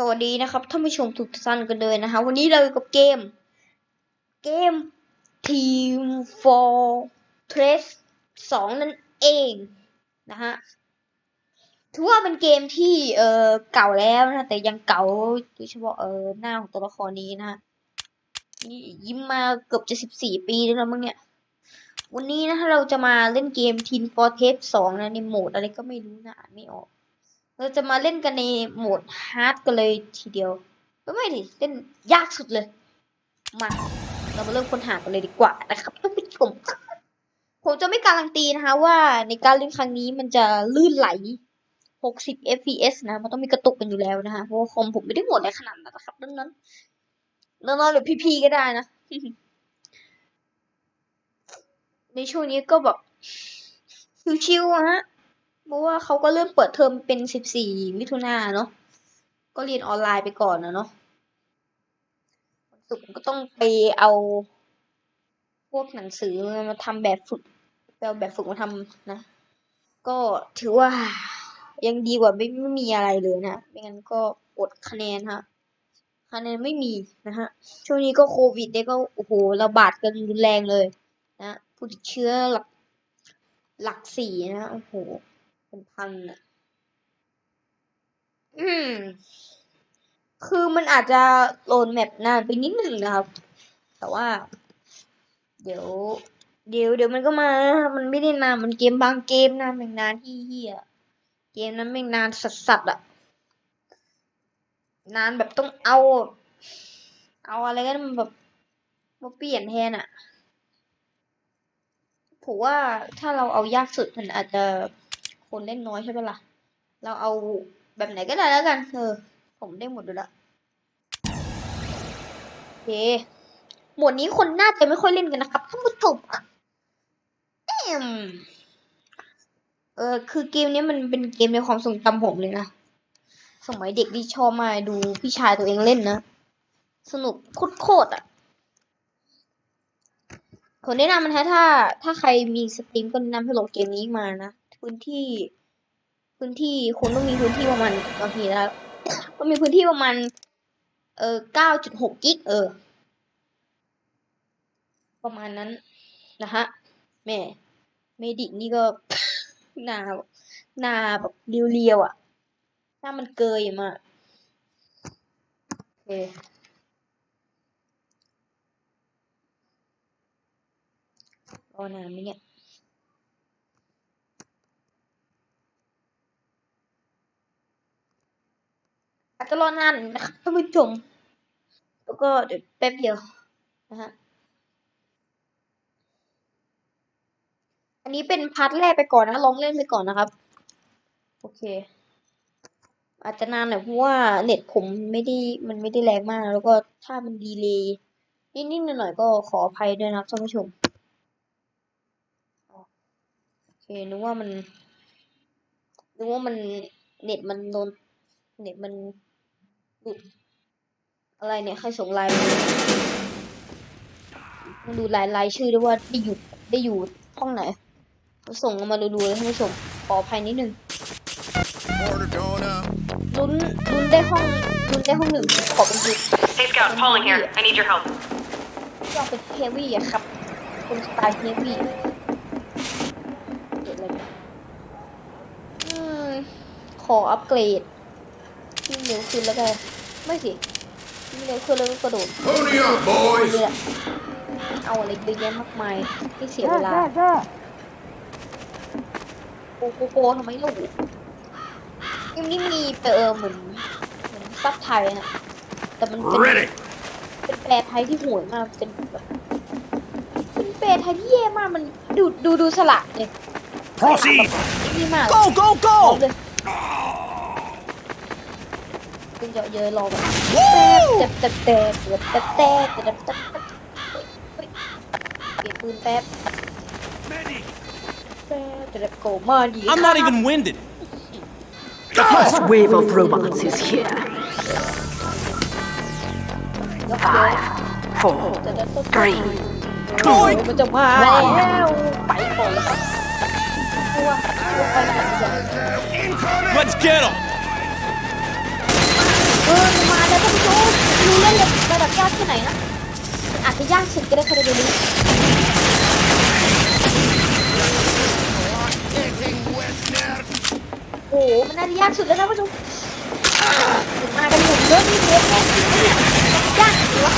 สวัสดีนะครับท่านผู้ชมทุกท่านกันเลยนะคะวันนี้เราอยู่กับเกม เกม Team for Trace 2นั่นเองนะฮะถือว่าเป็นเกมที่เออเก่าแล้วนะแต่ยังเก่าโดยเฉพาะเออหน้าของตัวละครนี้นะฮะนี่ยิ้มมาเกือบจะสิบสี่ปีแล้วนะมั้งเนี่ย วันนี้นะเราจะมาเล่นเกม Team for Trace 2นะในโหมดอะไรก็ไม่รู้นะไม่ออก เราจะมาเล่นกันในโหมดฮาร์ดกันเลยทีเดียวก็ไม่ดิเล่นยากสุดเลย มาเรามาเริ่มค้นหากันเลยดีกว่านะครับท่านผู้ชมผมจะไม่การันตีนะคะว่าในการเล่นครั้งนี้มันจะลื่นไหล 60 fps นะ มันต้องมีกระตุกกันอยู่แล้วนะคะเพราะคอมผมไม่ได้โหมดอะไรขนาดนั้นนะครับดังนั้นน้องๆหรือพี่ๆก็ได้นะ ในช่วงนี้ก็แบบชิวๆฮะ เพราะว่าเขาก็เริ่มเปิดเทอมเป็นสิบสี่มิถุนาเนาะก็เรียนออนไลน์ไปก่อนนะเนาะวันศุกร์ก็ต้องไปเอาพวกหนังสือมาทำแบบฝึกไปเอาแบบฝึกมาทำนะ ก็ถือว่ายังดีกว่าไม่ไม่มีอะไรเลยนะไม่งั้นก็อดคะแนนฮะคะแนนไม่มีนะฮะ ช่วงนี้ก็โควิดเนี่ยก็โอ้โหระบาดกันรุนแรงเลยนะผู้ติดเชื้อหลักหลักสี่นะโอ้โห เป็นพันอะอืม คือมันอาจจะโหลดแมปนานไปนิดหนึ่งนะครับ แต่ว่า เดี๋ยว เดี๋ยวเดี๋ยวมันก็มา มันไม่ได้นาน มันเกมบางเกมนะแม่งนานที่เฮียเกมนั้นแม่งนานสัสสัสๆอะนานแบบต้องเอา เอาอะไรกันมันแบบมาเปลี่ยนแทนอะผมว่าถ้าเราเอายากสุดมันอาจจะ คนเล่นน้อยใช่ปะล่ะ เราเอาแบบไหนก็ได้แล้วกันเออผมได้หมดอยู่แล้วโอเคหมวดนี้คนน่าจะไม่ค่อยเล่นกันนะครับท่านผู้ชมเอ็มเออคือเกมนี้มันเป็นเกมในความทรงจำผมเลยนะ สมัยเด็กที่ชอบมาดูพี่ชายตัวเองเล่นนะ สนุกโคตรอะคนแนะนำมันฮะถ้า ถ้าใครมีสตรีมก็แนะนำให้โหลดเกมนี้มานะ พื้นที่ พื้นที่คุณต้องมีพื้นที่ประมาณบางทีแล้วก็มีพื้นที่ประมาณ เออเก้าจุดหกกิกเออ ประมาณนั้นนะฮะแม่เมดิกนี่ก็หนาแบบหนาแบบเรียวๆอะหน้ามันเกยมาโอเครอนานไหมเนี่ย อาจจะรอนานนะครับท่านผู้ชมแล้วก็เดี๋ยวแป๊บเดียวนะฮะอันนี้เป็นพาร์ทแรกไปก่อนนะลองเล่นไปก่อนนะครับ โอเค อาจจะนานหน่อยเพราะว่าเน็ตผมไม่ได้มันไม่ได้แรงมาก แล้วก็ถ้ามันดีเลยนิดๆหน่อยๆก็ขออภัยด้วยนะครับท่านผู้ชมโอเคนึกว่ามันนึกว่ามันเน็ตมันโดนเน็ตมัน ดอะไรเนี่ยใครส่งไลน์มาต้องดูรายรายชื่อด้วยว่าได้อยู่ได้อยู่ห้องไหนส่งมาดูๆเลยท่านผู้ชมขออภัยนิดนึง Order going up. ลุ้นลุ้นได้ห้องลุ้นได้ห้องหนึ่งขอเป็นจุด Hey Scout, Pauling here. I need your help. ยอมเป็นเฮฟวี่อะครับเป็นสไตล์เฮฟวี่เกิดอะไรขึ้นอืมขออัปเกรดที่เร็วขึ้นแล้วกัน ไม่สิที่เร็วขึ้นแล้วก็กระโดด Pony up, นี่ boys. แหละเอาอะไรเยอะแยะมากมายที่เสียเวลาโกโกโกทำไมลูกเกมนี้มีเปอเหมือนเหมือนซับไทยนะแต่มันเป็น Ready. เป็นแปลไทยที่โห่วยมากเป็นแบบเป็นแปลไทยที่แย่มากมันดูดูดูสละเนี่ย Proceed. นี่มาก Go, go, พร้อม go. เลย เป็นเยอะเยอะรอแบบ Woo! เจ็บเจ็บเจ็บเจ็บเจ็บเจ็บเจ็บเจ็บเจ็บเฮ้ยเก็บปืนแป๊บ Medic. แป๊บจะแบบโกมาดี I'm not even winded. Go. First wave of robots is here. ยกเยอะ Four, จะได้ต้น three, โอ้ยมันจะมาแล้วไปก่อนแล้วครับกลัวกลัวไปไหนอย่าง Let's get him. ล่นเลยระดับยากแค่ไหนนะมันอาจจะยากสุดก็ได้ใครจะไปรู้โอ้โหมันน่าจะยากสุดแล้วนะผู้ชมมากันหนุ่มเยอะนี่เยอะแน่เนี่ยากจริงวะ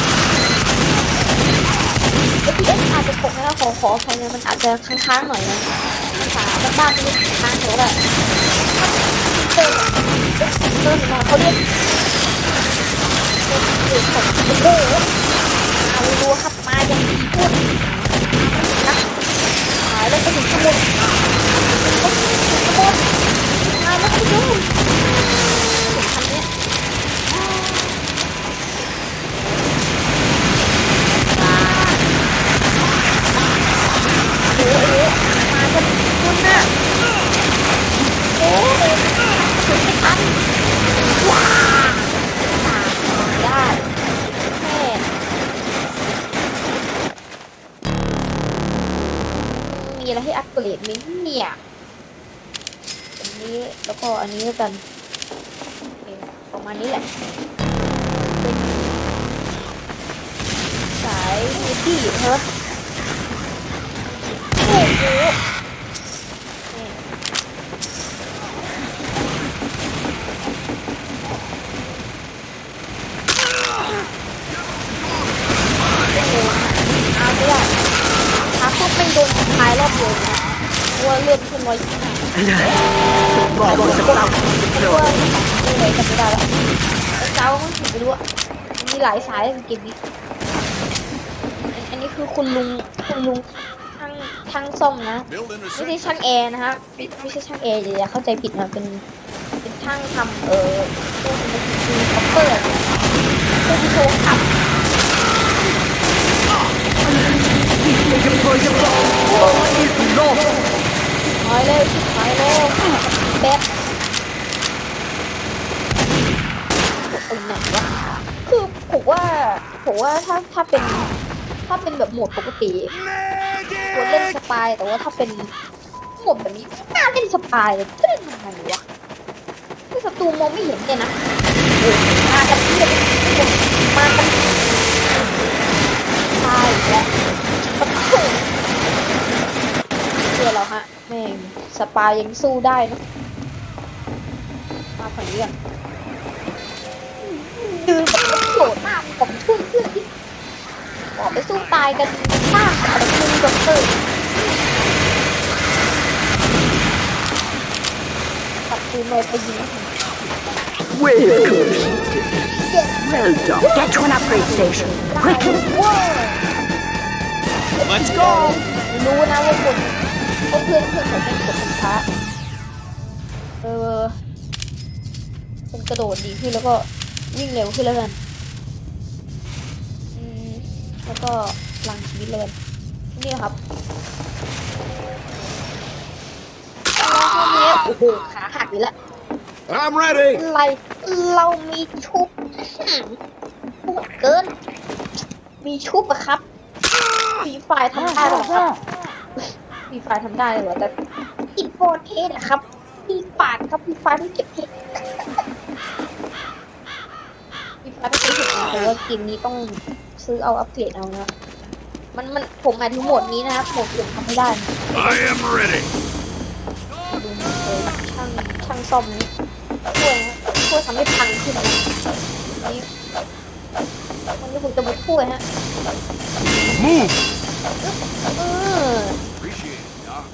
FPS อาจจะตกนะขอขออภัยนะมันอาจจะค้างๆหน่อยนะภาษาบ้านๆไม่ค้างแต่ว่าเติมเติมเขาเรียก เติมของโอ้โหเอาดูครับมาอย่างที่พูดนะหายแล้วก็ถึงขโมยขโมยมาแล้วก็ถึงคันนี้โอ้โหมากันคุณน่ะโอ้ยถึงไม่ทันว้า อะไรให้อัปเกรดไหมเนี่ยอันนี้แล้วก็อันนี้แล้วกันประมาณนี้แหละ เป็นสายที่ใช่ไหมโอ้โหเอาไปละถ้าพวกไม่โดนทายรอบเดียวนะเพราะว่าเลือดขึ้นร้อยยี่สิบห้า Problems about เพราะว่าไม่ไหวกันไม่ได้แล้วเจ้ามันถึงไปรู้อะมี หลายสายในเกมนี้ อันนี้คือคุณลุงคุณลุงช่างช่างซ่อมนะ ไม่ใช่ช่างแอร์นะครับไม่ไม่ใช่ช่างแอร์อย่าเข้าใจผิดนะเป็นเป็นช่างทำเออพวกมันคือคอปเปอร์พวกที่โชว์ขับน้อยเร็วชิบหายเร็วแบบตรงไหนวะคือผมว่า ผมว่าถ้าถ้าเป็นถ้าเป็นแบบโหมดปกติควรเล่นสปายแต่ว่าถ้าเป็นโหมดแบบนี้ไม่น่าเล่นสปายเลยจะเล่นทำไมวะคือศัตรูมองไม่เห็นเลยนะโอ้มากันที่เลยมากันใช่แล้วปะโถเชื่อเราฮะแม่งสปายยังสู้ได้นะมาฝั่งนี้กัน ยืนแบบโกรธมากผมช่วยเพื่อนที่ออกไปสู้ตายกันมากอะไรมึงด็อกเตอร์ตัดปืนเลยไปยิง Well completed. Well done. Get to an upgrade station. Quickly. Let's go. รู้นะว่าคนว่าเพื่อนเพื่อนเขาเป็นกดสินค้าเออเป็นกระโดดดีขึ้นแล้วก็ วิ่งเร็วขึ้นแล้วกันอืมแล้วก็พลังชีวิตเลยกันนี่ครับแล้วทีนี้โอ้โหขาหักอีกแล้ว I'm ready. อะไรเรามีชุบหืมโหดเกิน มีชุบอะครับฟรีไฟล์ทำได้เหรอครับฟรีไฟล์ทำได้เลยเหรอแต่อินโฟเทสอะครับมีปากครับฟรีไฟล์ไม่เก็บเห็ดฟรีไฟล์ไม่เก็บเห็ดนะแต่ว่าเกมนี้ต้องซื้อเอาอัปเกรดเอานะมันมันผมหมายถึงโหมดนี้นะครับโหมดอื่นทำไม่ได้นะ I am ready. ดูมันเลยช่างช่างซ่อมนี้ช่วยนะช่วยทำให้พังขึ้นนะนี่วันนี้ผมจะมาช่วยฮะ Move. เออ Appreciate it, Doc.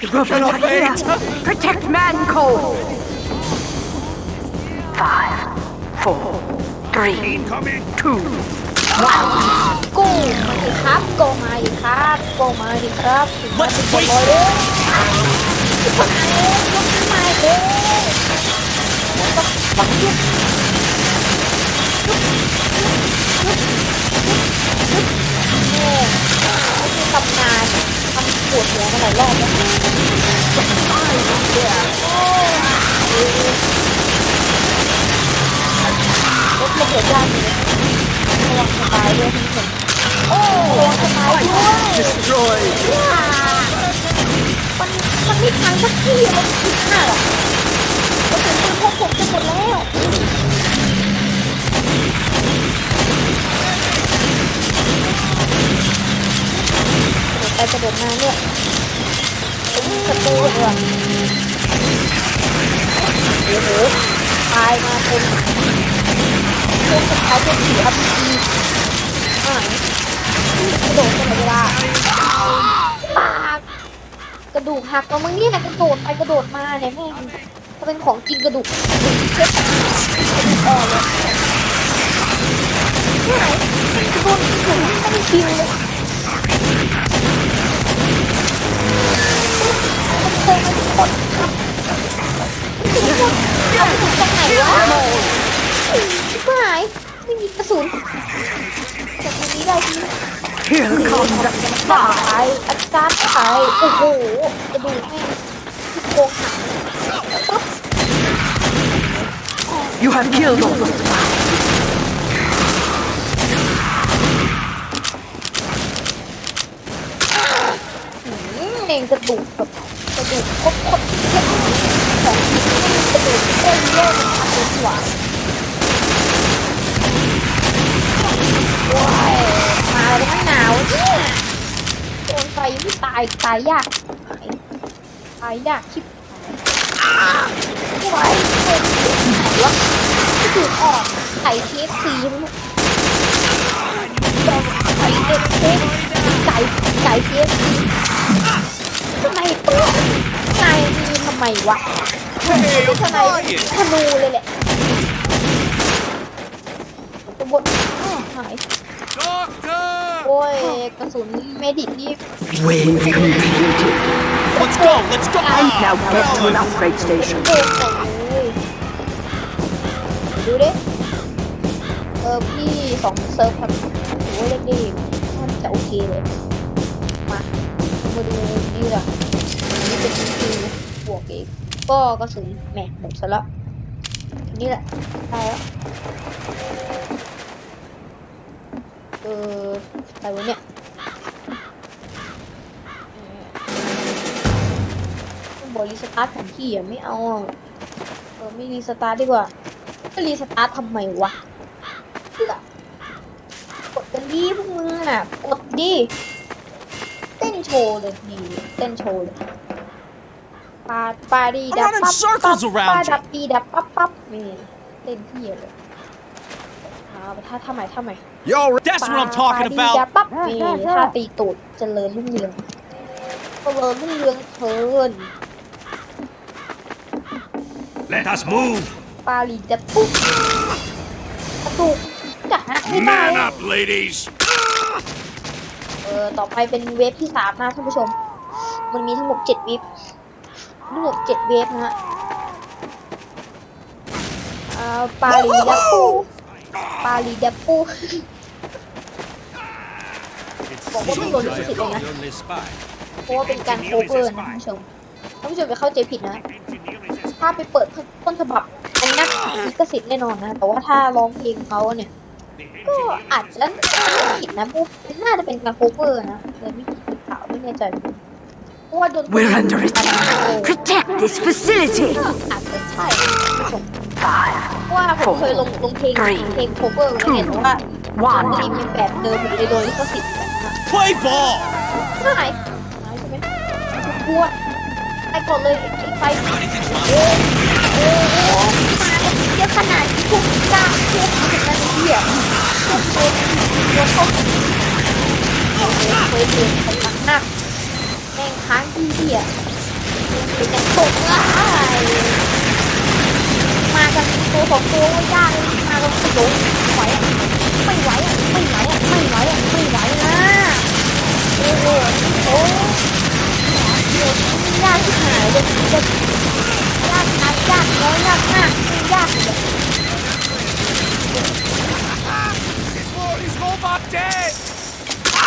The robots are here. Protect man code. Five, four, three, Incoming. two, โก้มาดิครับโก้มาดิครับโก้มาดิครับถึงมาถึงบอยเลยถึงมาเลยยกขึ้นมาเลยแล้วก็ปักยุบแม่ไม่ใช่ตำนานทำปวดหัวมาหลายรอบแล้วร ถระเบิดได้เลยระวังสบายด้วยที่ผมโอ้ระวังสบายด้วย destroyed. ว้ามันมันไม่พังสักทีมันผิดมากอะก็เป็นปืนพกผหมดแล้วไปกระโดดมาเนี่ยเป็นศัตรูเหรอโอ้โห ตายมาเป็นพวกสุดท้ายเป็นผีอัพพีหายกระโดดตลอดเวลาปากกระดูกหักแล้วมึงนี่ยนะกระโดดไปกระโดดมาเนี่ยแม่งถ้าเป็นของจริงกระดูกเช็ดกระดูกอ่อนเลยหายกระโดดถึงไม่จริงเลยมันเคยมันกดทับ เอากระดูกจากไหนวะไม่หายไม่มีกระสุนแต่ตรงนี้ได้ที่ Here comes the ตายอาจารย์ตายโอ้โหกระดูกแม่ที่โคงหักปุ๊บ You have killed all the spies. หืมเองกระดูกแบบกระดูกครบครบเทียบ มาแล้วมันหนาวเนี่ยโดนไฟไม่ตายตายยากตายยากชิบหายไม่ไหวเป็นไหนวะกระดูกออนไข่เคฟซีมั้งไข่เด็กเค้กไก่ไก่เคฟซีทำไมปืนนาย มีทำไมวะ Hey, ทำไม quiet. ธนูเลยแหละตะบนอ้าวหาย Doctor! โอ้ยกระสุนเมดิกนี่ Wave completed. Let's go, let's go! And now Ah, get to an fellas. upgrade station. โกงเลยดูดิเออพี่สองเซิร์ฟครับโอ้ยเล่นดีมันจะโอเคเลย มามาดูนี่แหละอันนี้เป็นคิวบ วกองก็กระสุนแหมหมดซะแล้วนี่แหละได้แล้วเอออะไรวะเนี่ยต้องบอกรีสตาร์ทแผนที่อะไม่เอาเออไม่รีสตาร์ทดีกว่าจะรีสตาร์ททำไมวะเออกดกันดีพวกมึงน่ะกดดีเต้นโชว์เลยนี่เต้นโชว์เลย ปาปาดีดับ I'm running ปั๊บ circles ปั๊บ around ปา you ดับปีดับปั๊บปั๊บนี่เต้นที่เลยเอาไปท่าท่าใหม่ท่าใหม่ Yo, that's what I'm talking ปาดีดับ about. ปั๊บนี่ท่าตีตูดเจริญรุ่งเรืองเจริญรุ่งเรืองเทิน Let us move. ปาลีดับปุ๊บกระตุกจะหักไม่ได้ Man up, ladies. เออต่อไปเป็นเวฟที่สามนะท่านผู้ชม มันมีทั้งหมดเจ็ดเวฟ ทั้งหมดเจ็ดเวฟนะฮะอ่าปาลีดับปูปาลีดับปูบอกว่าไม่โดนลิขสิทธิ์เลยนะเพราะว่าเป็นการโคเวอร์นะท่านผู้ชมท่านผู้ชมจะเข้าใจผิดนะ ถ้าไปเปิดต้นฉบับอันนั้นลิขสิทธิ์แน่นอนนะ แต่ว่าถ้าร้องเพลงเขาเนี่ย ก็อาจจะไม่ผิดนะพวกน่าจะเป็นการโคเวอร์นะเลยไม่ผิดหรือเปล่าไม่แน่ใจ We're under attack. Protect this facility. ก็อาจจะใช่ท่านผู้ชมเพราะว่าผมเคยลงลงเพลงเพลงโคเวอร์ไว้เนี่ยแต่ว่ามันก็มีแบบเดิมอยู่ในโดยลิขสิทธิ์แบบนั้น Play ball. หายหายใช่ไหมกลัวไปก่อนเลยไปโอ้โหมาเยอะขนาดที่พวกกล้าพวกถึงนาทีอะพวกโดนโดนเขาโอ้โหเคยเจอคนหนักหนักแม่ง ค้างที่เหี้ยเป็นแต่ตกลายมากันตัวสองตัวก็ยากเลยมากันโดนไหวอะไม่ไหวอะไม่ไหวอะไม่ไหวอะไม่ไหวนะโอ้โหโอ้ยากที่หายเลยจะยากนะยากน้อยยากมากยากเลย He's robot dead.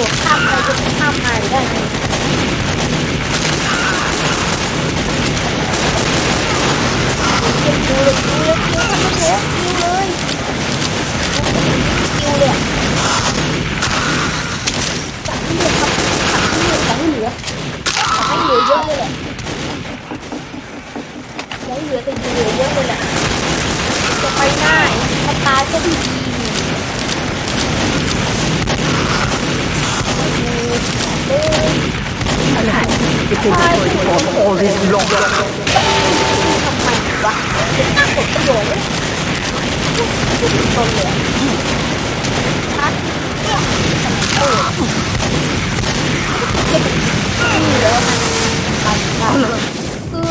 ดดข้ามไปจะข้ามไปได้เก็เลยดูเลยดูเลยดูเเลยจับเหลือคจับเหลือจับเหลืจับเหลืเยอะเลยจังเหอแต่เหลือเยอะเลยแหละจะไปง่าจะตายก็ดี เอ้ย Alas, it is going to form all this long. ทำไมวะน่าผลประโยชน์เลยพูดถึงตรงเลยชัดเออเก็บมีแล้วมันตันคือ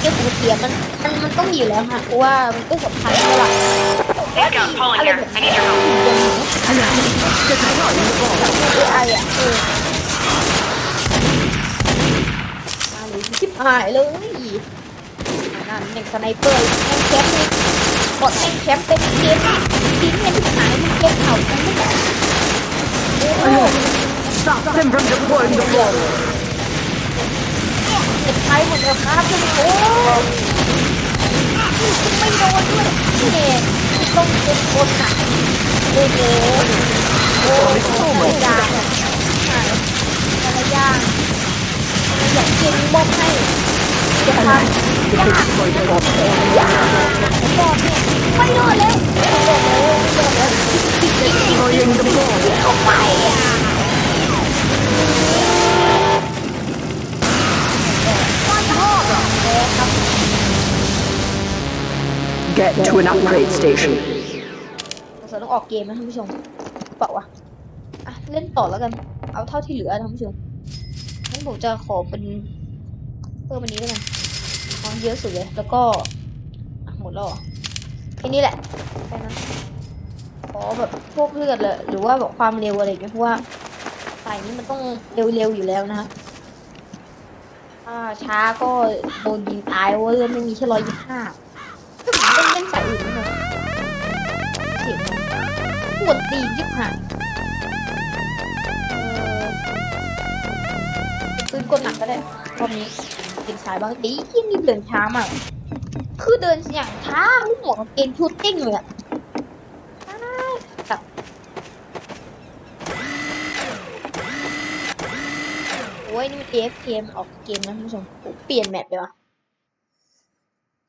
เก็บหัวเสียมันมันมันต้องมีอยู่แล้วฮะเพราะว่ามันก็สำคัญเท่าไหร่ Hey, Scout, calling here. I need your help. Alas, the time is gone. ไออะเออมาเลยชิบ หายเลยนั่นเด็กสไนเปอร์แม่งแคมป์นี่กดแม่งแคมป์เป็นเกมทิ้งเงินหายมันเกมเข่ากันไม่ได้โอ้ Stop them from deploying the wall. เจ็บไทยหมดเลยครับทุกคนไม่โดนด้วยนี่เนี่ยต้องเป็นคนอะโอ้โหโอ้โหไม่ได้แต่ละอย่าง อย่างเก่งมอบให้จะทำ It is going to form all this บอกเนี่ยไม่โดแล้วไม่โดนแล้วไม่โดนแล้ว destroying the wall. ออกไปอะ Get to an upgrade station. เราต้องออกเกมนะท่านผู้ชมเปล่าวะอะ เล่นต่อแล้วกัน เอาเท่าที่เหลือนะท่านผู้ชม งั้นผมจะขอเป็นเพิ่มอันนี้แล้วกันของเยอะสุดเลย แล้วก็หมดแล้วเหรอแค่นี้แหละแค่นั้นขอแบบพวกเลือดเลยหรือว่าแบบความเร็วอะไรเงี้ยเพราะว่าสายนี้มันต้องเร็วๆอยู่แล้วนะฮะถ้าช้าก็โดนยิงตายเว่าเลือดไม่มีแค่ร้อยยี่ห้าก็เหมือนเล่นเล่นสายอื่นนะเสียงมันปวดตีนยิบหาย กดหนักก็ได้รอบนี้เดินสายบางทียิ่นี่เดินช้ามากคือเดินอย่างช้าม่เหมาะกับเกมชูตติ้งเลยอะแบบโอ้ยนี่มัน AFK มันออกเกมนะท่านผู้ชมเปลี่ยนแมปเลยวะ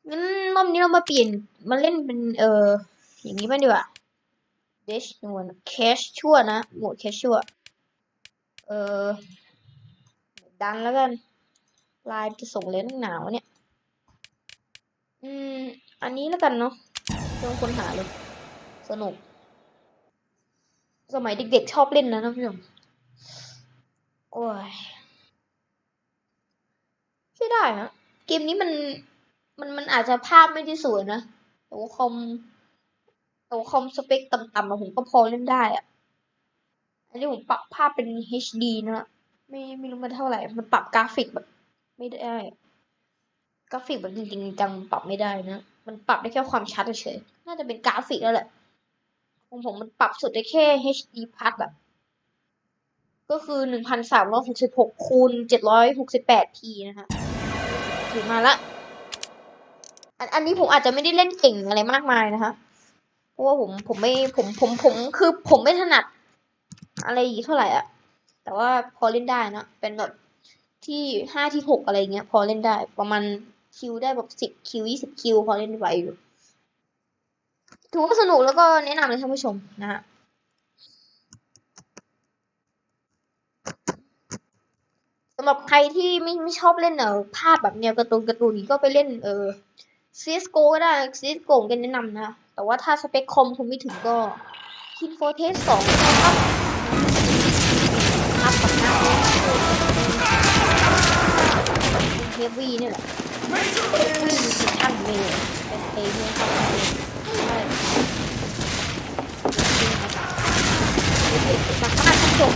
งั้นรอบนี้เรามาเปลี่ยนมาเล่นเป็นเอออย่างนี้บ้างดีกว่าเดชนวลแคชชั่วนะ หมดแคชชั่วเออ ดันแล้วกันลน์จะส่งเลนส์หนาวเนี่ย อืม อันนี้แล้วกันเนาะเรื่องคนหาเลย สนุก สมัยเด็กๆชอบเล่นนะท่านผู้ชมโอ้ยใช่ได้ฮะเกมนี้มัน มันมันอาจจะภาพไม่ได้สวยนะแต่ว่าคอมแต่ว่าคอมสเปคต่ำๆผมก็พอเล่นได้อะอันนี้ผมปรับภาพเป็น HD นะ ไม่ไม่รู้มันเท่าไหร่ มันปรับกราฟิกแบบ ไม่ได้ กราฟิกแบบจริงๆจังปรับไม่ได้นะ มันปรับได้แค่ความชัดเฉย น่าจะเป็นกราฟิกแล้วแหละ ของผมมันปรับสุดได้แค่ HD plus แบบ ก็คือหนึ่งพันสามร้อยหกสิบหกคูณเจ็ดร้อยหกสิบแปดพีนะฮะถึงมาละ อันอันนี้ผมอาจจะไม่ได้เล่นเก่งอะไรมากมายนะคะเพราะว่าผมผมไม่ผมผมผมคือผมไม่ถนัด อะไรอย่างงี้เท่าไหร่อะ แต่ว่าพอเล่นได้นะ เป็นแบบที่ห้าที่หกอะไรเงี้ย พอเล่นได้ ประมาณคิวได้แบบสิบคิวยี่สิบคิวพอเล่นไหวอยู่ถือว่าสนุกแล้วก็แนะนำเลยท่านผู้ชมนะฮะสำหรับใครที่ไม่ไม่ชอบเล่นเออภาพแบบแนวการ์ตูนการ์ตูนนี้ก็ไปเล่นเออ CSGO ก็ได้ CSGO กันแนะนำนะ แต่ว่าถ้าสเปคคอมคุณไม่ถึงก็ Kin Fortress 2นะครับ เฮฟวี่นี่แหละเฮฟวี่มีชั่นเมย์เป็นเตเนี่ยครับใช่เด็กๆมาฆ่าทั้งจบ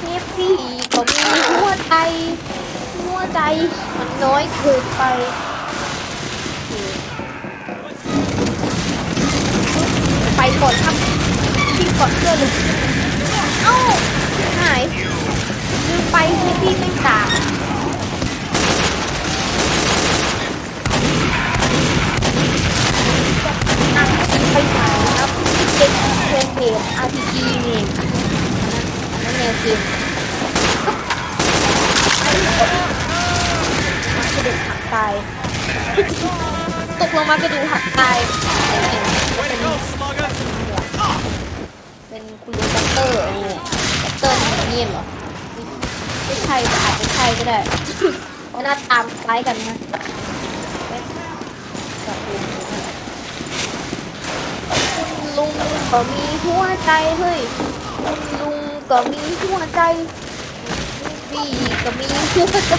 เฮฟวี่ก็มีหัวใจหัวใจมันน้อยเกินไปไปก่อนครับทิ้งก่อนเพื่อนเลย เอ้าหายลืมไปให้พี่ไม่ตามนั่งไปไหนครับเด็กเทนเบส RPG นี่นนั้นแนวเกมอันนี้ก็มาเด็กค่ะายตกลงมากระดูกหักตาย เป็น Way to go, slugger! เป็นคุณลุงด็อกเตอร์โอ้ด็อกเตอร์มันเงียบเหรอไม่ใช่แต่อาจจะใช่ก็ได้เพราะหน้าตามคล้ายกันนะเป็นกับลุงนะคุณลุงก็มีหัวใจเฮ้ยคุณลุงก็มีหัวใจพี่ก็มีหัวใจ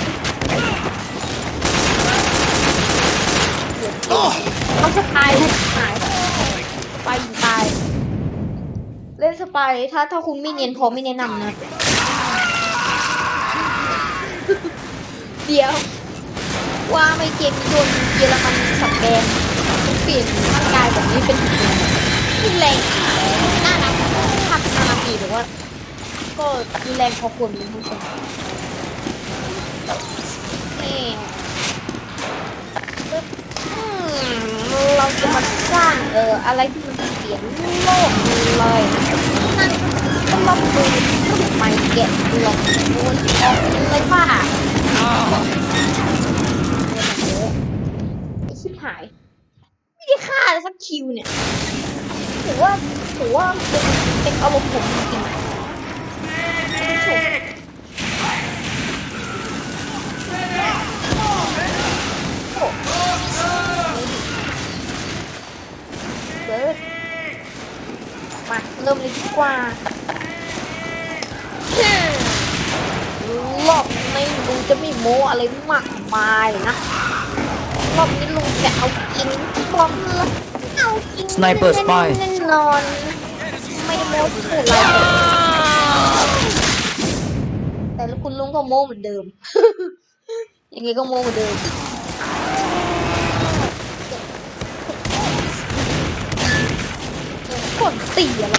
เขาสปายหาย เล่นสปายถ้าถ้าคุณไม่เนียนพอไม่แนะนำนะ เดี๋ยว ว่าไม่เกมโดนเยอรมันสับแกงเปลี่ยนร่างกายแบบนี้เป็นหุ่นยนต์แรงน่ารักทักน่ารักดีแต่ว่า ก็รุนแรงพอควรเป็นผู้ชมนี่อืม เราจะมาสร้างเอออะไรที่มันเปลี่ยนโลกเลยนั่นก็ลองดูทำไมแกะลองดูออกเลยว่าไอชิบหาย ไม่ได้ฆ่าเลยสักคิวเนี่ยถือว่าถือว่าเป็นเป็นอารมณ์ผมจริงๆโอ้ โหเบิร์ดมาเริ่มเลยดีกว่ารอบนี้ลุงจะไม่โม้อะไรมากมายนะรอบนี้ลุงจะเอาจริงบอกเลยเอาจริง Sniper spy แน่นอนไม่ได้โม้พูดอะไรแต่ละคุณลุงก็โม้เหมือนเดิมยังไงก็โม้เหมือนเดิม กดตีอะไร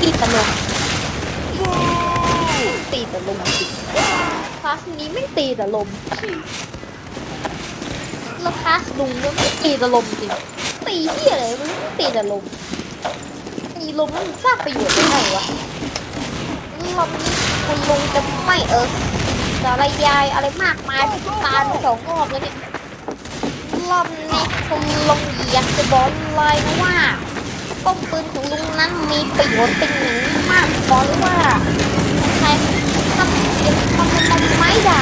ตีตลกตีต่ลมจริงคลาสนี้ไม่ตีต่ลมแล้วคลาสลุงก็ไม่ตีต่ลมจริงตีเหี้ยอะไรมันไม่ตีต่ลมตีลมมันสร้างประโยชน์ยังไงวะรอบนี้คุณลุงจะไม่เออจะอะไรยายอะไรมากมายตายไปสองรอบแล้วเนี่ย รอบนี้คุณลุงอยากจะบอกเลยนะว่าป้อมปืนของลุงนั้นมีประโยชน์เป็นอย่างมากบอกเลยว่าใครทำยังทำมันไม่ได้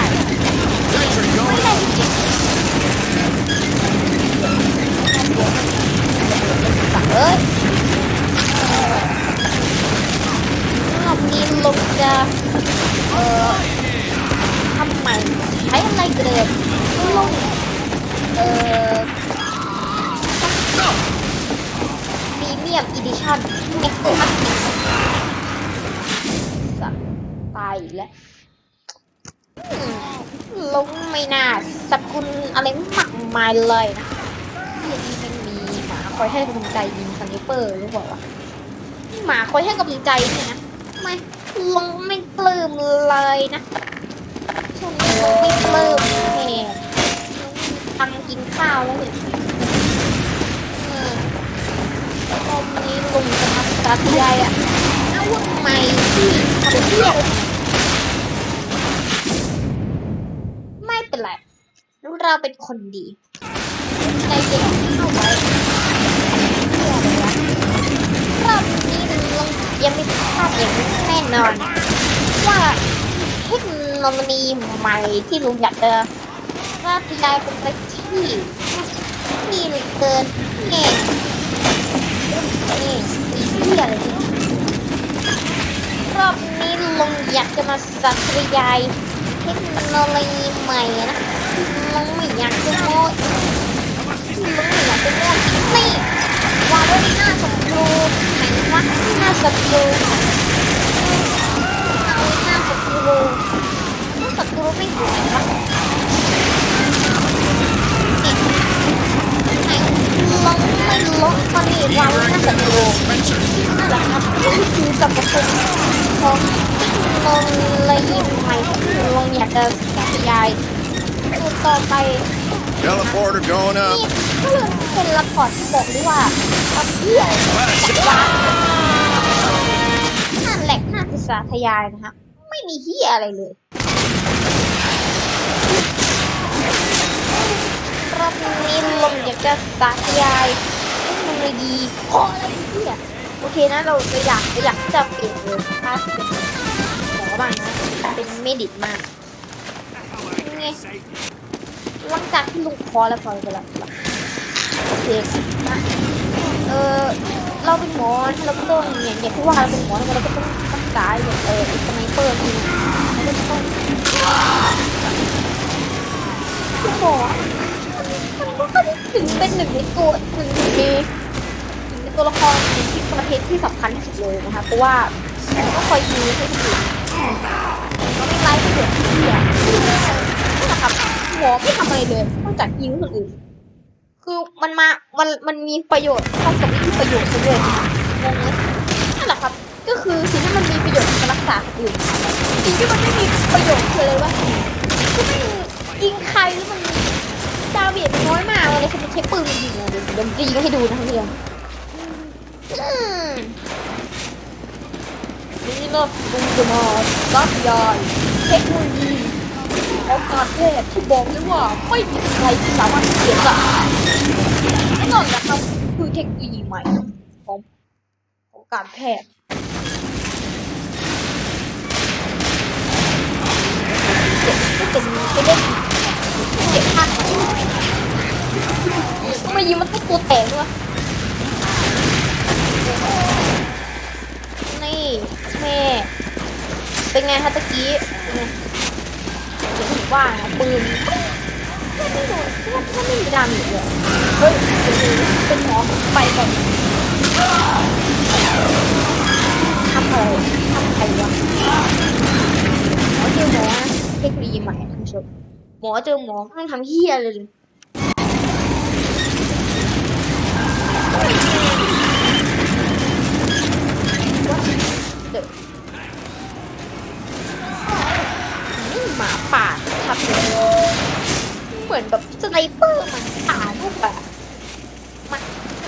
ไม่ได้จริงเอ้ยรอบนี้ลุงจะ ชันเอ็กซ์ตาสัตว์ตายอีกแล้วอืมลงไม่น่าสรรพคุณอะไรมากมายเลยนะที่นี่มันมีหมาคอยให้กำลังใจยิงสไนเปอร์หรือเปล่าหมาคอยให้กำลังใจนี่นะไม่ลงไม่ปลื้มเลยนะช่วงนี้ลงไม่ปลื้มแหมตังกินข้าวแล้วเนี่ย ตอนนี้ลุงจะทำสาธยายอะอาวุธใหม่ที่ทำเที่ยวไม่เป็นไรเราเป็นคนดีใจเย็นเข้าไว้เพื่ออะไรวะรอบนี้ลุงยังไม่พลาดอย่างแน่นอน ว่าเทคโนโลยีใหม่ที่ลุงอยากจะว่าพยายเป็นไปที่ที่เหลือเกินแง่นี่มี เที่อะไรรอบนี้ลุงอยากจะมาสัตยายเทคโนโลยีใหม่นะลุงไม่อยากจะโม้ลุงไม่อยากจะโม้นี่วาโดนีหน้าศัตรูไหนวะหน้าศัตรูเอาหน้าศัตรูหน้าศัตรูไม่อยู่ไหนวะ ลงไม่ลงตอนนี้เราน่าจะดูนั่นแหละครับคือสรรพคุณของลงเลยยิมใหม่ที่ลงอยากจะขยายดูต่อไป Teleporter going นี่ up. ก็เลยเป็นละครที่บอกด้วยว่าทำเพื่อว้านั่นแหละน่าจะสาธยายนะฮะไม่มีเฮียอะไรเลย อบนี้ลมอยากจะสาธยายให้มันเลยดีพออะไรเนี่ยโอเคนะเราจะอยากจะอยากจะเปลี่ยนเลยคลาสเป็นหมอบ้างนะเป็นเมดิตมากไงหลังจากที่ลุงพอแล้วพอแล้วโอเคนะเออเราเป็นหมอเราก็ต้องเนี่ยอย่างที่ว่าเราเป็นหมอเราก็ต้องรักษาอย่างเออสไนเปอร์นี่นะเราก็ต้องหมอ ก็ถึงเป็นหนึ่งในตัวหนึ่งในหนึ่งในตัวละครที่ประเทศที่สำคัญที่สุดเลยนะคะเพราะว่าก็คอยยิงให้คนอื่นก็ไม่ไล่ประโยชน์ที่อะนี่นะครับหมอไม่ทำอะไรเลยนอกจากยิงคนอื่นคือมันมา มัน มันมีประโยชน์เท่ากับไม่มีประโยชน์ซะด้วยงงไหมนั่นแหละครับ ก็คือสิ่งที่มันมีประโยชน์คือรักษาคนอื่นสิ่งที่มันไม่มีประโยชน์คืออะไรวะคือมันยิงใครแล้วมัน ดาเมจมันน้อยมากเลยคือมันใช้ปืนมันยิงเดี๋ยเดี๋ยวจะยิงให้ดูนะเพื่อนนี่เนาะลุงจะมารับยายเทคโนโลยีของการแพทย์ที่บอกเลยว่าไม่มีใครที่สามารถเสียได้แน่นอนนะครับคือเทคโนโลยีใหม่ของของการแพทย์ไม่เป็นไม่เล่น เจ็บพลาดทำไมยิงมันทุกตัวแตกด้วยนี่แม่เป็นไงคะตะกี้เป็นไงเดี๋ยวผมว่านะปืนไม่โดนไม่อนไม่มีดาเมจเลยเฮ้ยเป็นหมอไปก่อนทำอะไรทำใครวะหมอเจอหมอเทคโนโลยีใหม่ท่านผู้ชม มอเจอหมอไม่ต้องทำเฮียเลยเดอะนี่หมาป่าครับเหมือนแบบสไนเปอร์มันป่ารูปแบบมา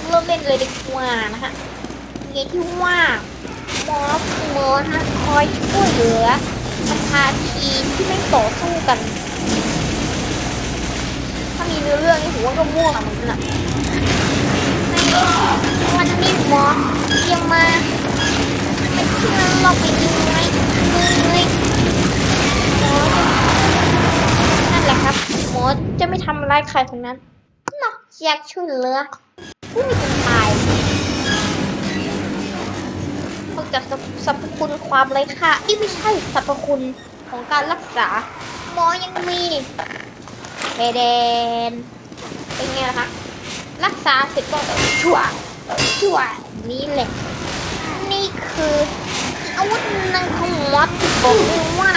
เริ่มเล่นเลยดีกว่านะฮะเงี้ยที่ว่าหมอหมอฮะคอยช่วยเหลือประชาทีมที่ไม่ต่อสู้กัน นื้อเรื่องนี่ผมว่าก็ม่วงอะเหมือนกันอะในวันนี้หมอเตรียมมาไม่เชื่อเราไปยิงไหมเลยหมอจะนั่นแหละครับหมอจะไม่ทำอะไรายใครทั้งนั้นนอกจากช่วยเหลือผู้มีตายนอกจากสรรพคุณความไร้ค่าที่ไม่ใช่สรรพคุณของการรักษา หมอยังมี เฮเดนเป็นไงล่ะคะ รักษาเสร็จก็ชั่วชั่วนี่แหละ นี่คืออาวุธนังของมอที่บอกเลยว่า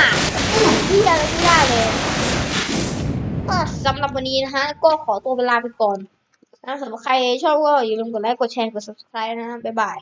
ที่อะไรไม่ได้เลยก็สำหรับวันนี้นะฮะ ก็ขอตัวเวลาไปก่อนนะสำหรับใครชอบก็อย่าลืมกดไลค์ กดแชร์ กด subscribe นะฮะบ๊ายบาย